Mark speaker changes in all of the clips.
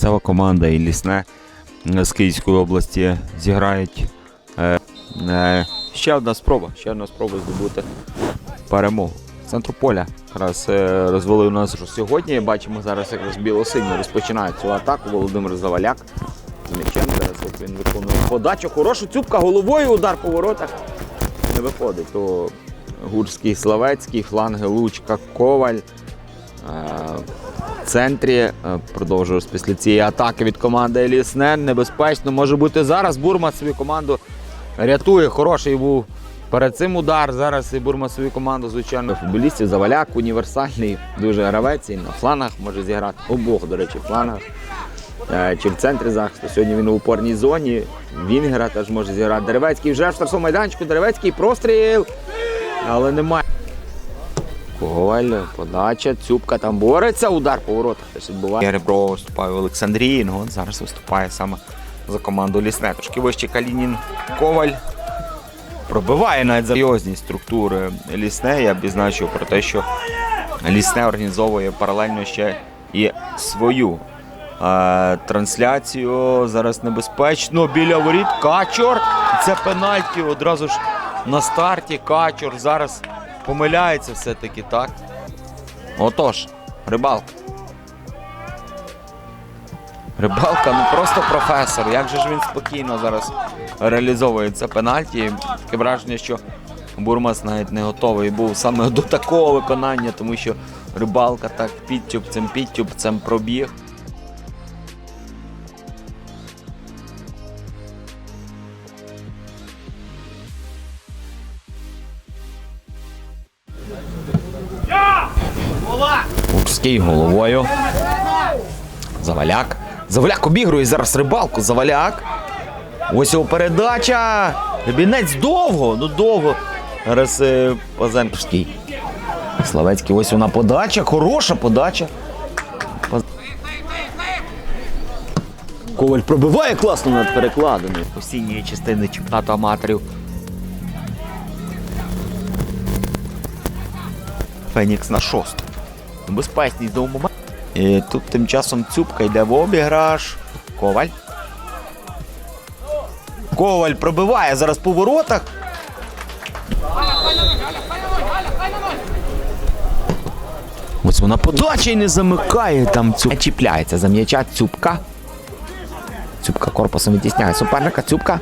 Speaker 1: місцева команда і лісне е, з Київської області зіграють. Е, е, ще одна спроба, ще одна спроба здобути перемогу. Центру поля якраз розвели у нас сьогодні. Бачимо зараз якраз білосині розпочинають цю атаку. Володимир Заваляк. м'ячем. Зараз він виконує подачу. Хорошу цюбка головою, удар по воротах. Не виходить. То Гурський Славецький, фланги Лучка, Коваль. Центрі е, продовжуєш після цієї атаки від команди Лісне. Небезпечно може бути зараз. Бурма свою команду рятує. Хороший був перед цим удар. Зараз і Бурма свою команду, звичайно, футболістів. Заваляк універсальний, дуже гравець. І на флангах може зіграти. Обох, до речі, флангах. Е, Чи в центрі захисту. Сьогодні він у упорній зоні. Вінгера теж може зіграти. Деревецький вже в штрафному майданчику. Деревецький простріл. Але немає. Коваль, подача, цюбка там бореться, удар по воротах теж відбуває. Ребро виступає в Олександрії, ну от зараз виступає саме за команду Лісне. Трошки вище Калінін Коваль. Пробиває навіть серйозні структури Лісне. Я б відзначив про те, що Лісне організовує паралельно ще і свою е, трансляцію. Зараз небезпечно біля воріт. Качор. Це пенальті одразу ж на старті. Качор зараз помиляється все-таки, так? Отож, рибалка. Рибалка, ну просто професор. Як же ж він спокійно зараз реалізовує це пенальті. Таке враження, що Бурмас навіть не готовий був саме до такого виконання, тому що рибалка так підтюбцем, підтюбцем пробіг. Урський головою. Заваляк. Заваляк обігрує зараз рибалку. Заваляк. Ось його передача. Рябінець довго, ну довго. Зараз е, Пазенковський. Славецький, ось вона подача. Хороша подача. Коваль пробиває класно над перекладиною. Осінньої частини чемпіонату аматорів. Фенікс на шосту. Небезпечний знову момент. І тут тим часом Цюбка йде в обіграш. Коваль. Коваль пробиває зараз по воротах. Ось вона подача і не замикає там Цюбка. Чіпляється за м'яча Цюбка. Цюбка корпусом відтісняє суперника. Цюбка.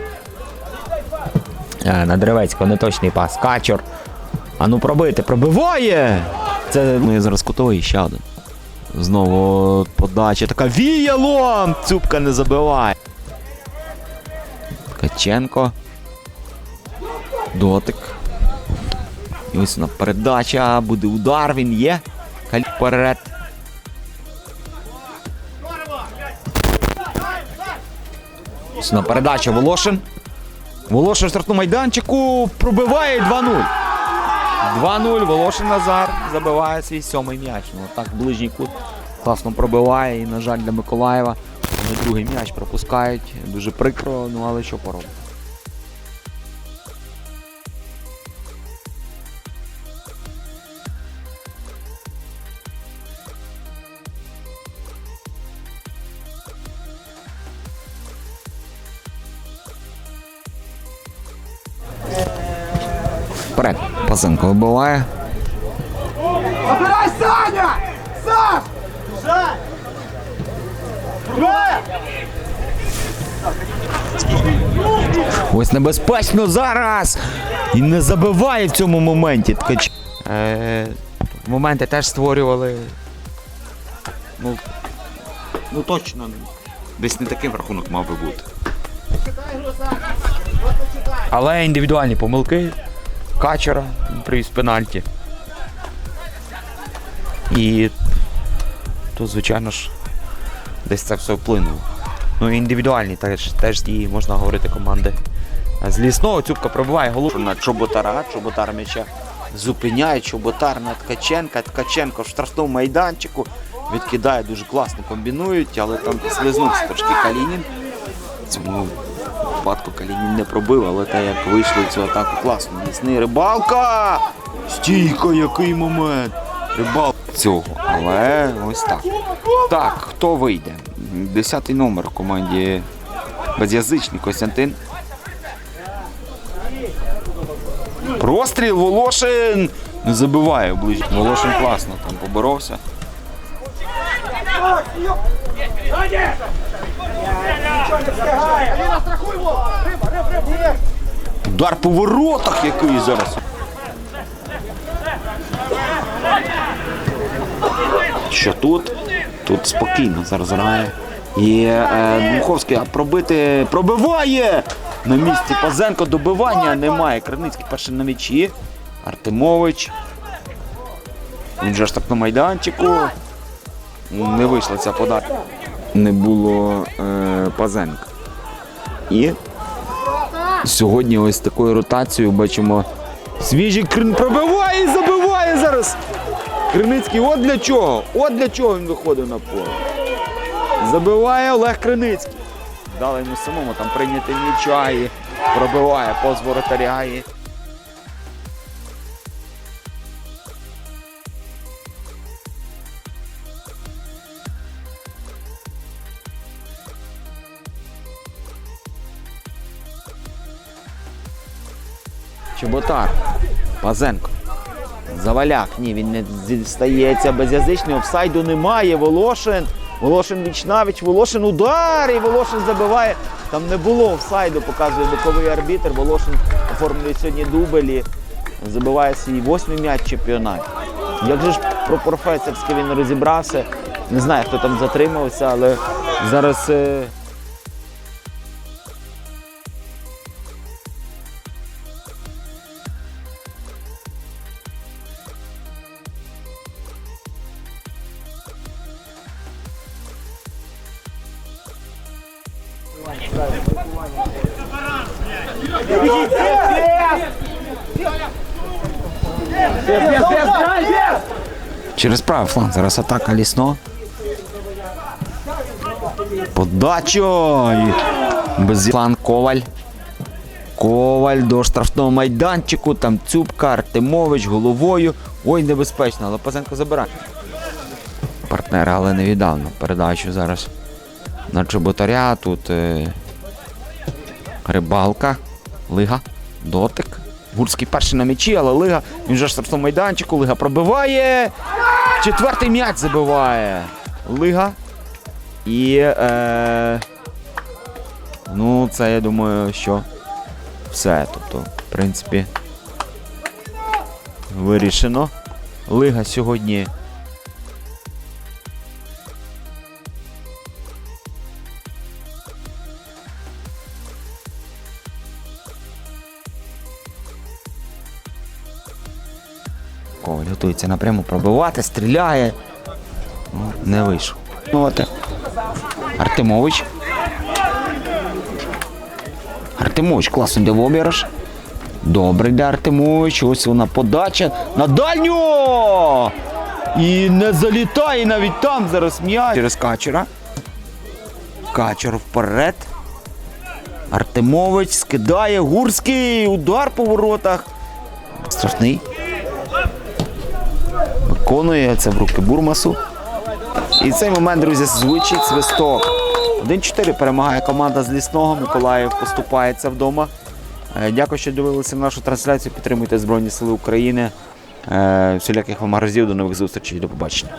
Speaker 1: Е, На Древецького неточний пас. Качор. А ну пробити, пробиває! Це ну, я зараз кутовий ще один. Знову подача така віялом! Цюбка не забиває. Ткаченко. Дотик. І ось вона передача. Буде удар, він є. Каль вперед. Ось вона передача Волошин. Волошин в штрафному майданчику пробиває 2-0. 2-0. Волошин Назар забиває свій сьомий м'яч. Ну так, ближній кут класно пробиває. І, на жаль, для Миколаєва вони другий м'яч пропускають. Дуже прикро, ну але що поробити. Вперед. Пасенко вибиває.
Speaker 2: Забирай, Саня! Саш! Бежать!
Speaker 1: Ось небезпечно зараз! І не забиває в цьому моменті. Ткач. Е, моменти теж створювали. Ну, ну точно. Десь не таким рахунок мав би бути. Але індивідуальні помилки. Качера привіз пенальті. І тут, звичайно ж, десь це все вплинуло. Ну і індивідуальні теж, теж дії, можна говорити, команди. З лісного Цюбка пробиває голову на Чоботара. Чоботар м'яча зупиняє. Чоботар на Ткаченка. Ткаченко в штрафному майданчику. Відкидає дуже класно, комбінують, але там послизнувся трошки Калінін. Цьому випадку Калінін не пробив, але те, як вийшли цю атаку класно. Лісний рибалка! Стійка, який момент! Рибалка. цього. Але ось так. Так, хто вийде? Десятий номер в команді Безязичний Костянтин. Простріл Волошин не забиває ближче. Волошин класно там поборовся. Удар по воротах який зараз. Що тут? Тут спокійно зараз грає. І е, пробити пробиває! На місці Пазенко добивання немає. Криницький перший на м'ячі. Артемович. Він же ж так на майданчику. Не вийшла ця подача. Не було е, Пазенка. І Сьогодні ось такою ротацією бачимо. Свіжий Крин пробиває і забиває зараз. Криницький, от для чого? От для чого він виходив на поле. Забиває Олег Криницький. Дали йому самому там прийняти м'яча і пробиває поз воротаря. І... Чеботар. Пазенко. Заваляк. Ні, він не зістається безязичний. Офсайду немає. Волошин. Волошин віч навіч. Волошин удар. І Волошин забиває. Там не було офсайду, показує боковий арбітр. Волошин оформлює сьогодні дублі. Забиває свій восьмий м'яч в чемпіонаті. Як же ж про професорське він розібрався. Не знаю, хто там затримався, але зараз. Через правий фланг. Зараз атака лісно. Подача! Без фланг Коваль. Коваль до штрафного майданчику. Там Цюбка, Артемович головою. Ой, небезпечно, але Пазенко забирає. Партнера, але не віддав передачу зараз. На Чоботаря тут е... рибалка, Лига, дотик. Гурський перший на м'ячі, але Лига. Він вже в штрафному майданчику. Лига пробиває. Четвертий м'яч забиває. Лига. І. Е... Ну, це я думаю, що все. Тобто, в принципі, вирішено. Лига сьогодні. Коваль готується напряму пробивати, стріляє. Ну, не вийшов. Артемович. Артемович класно йде в. Добре йде Артемович. Ось вона подача на дальню! І не залітає навіть там зараз м'яч. Через качера. Качер вперед. Артемович скидає Гурський. Удар по воротах. Страшний. Виконує це в руки Бурмасу. І цей момент, друзі, звучить свисток. 1-4 перемагає команда з лісного. Миколаїв поступається вдома. Е, Дякую, що дивилися нашу трансляцію. Підтримуйте Збройні Сили України. Е, Всіляких вам гараздів, до нових зустрічей. До побачення.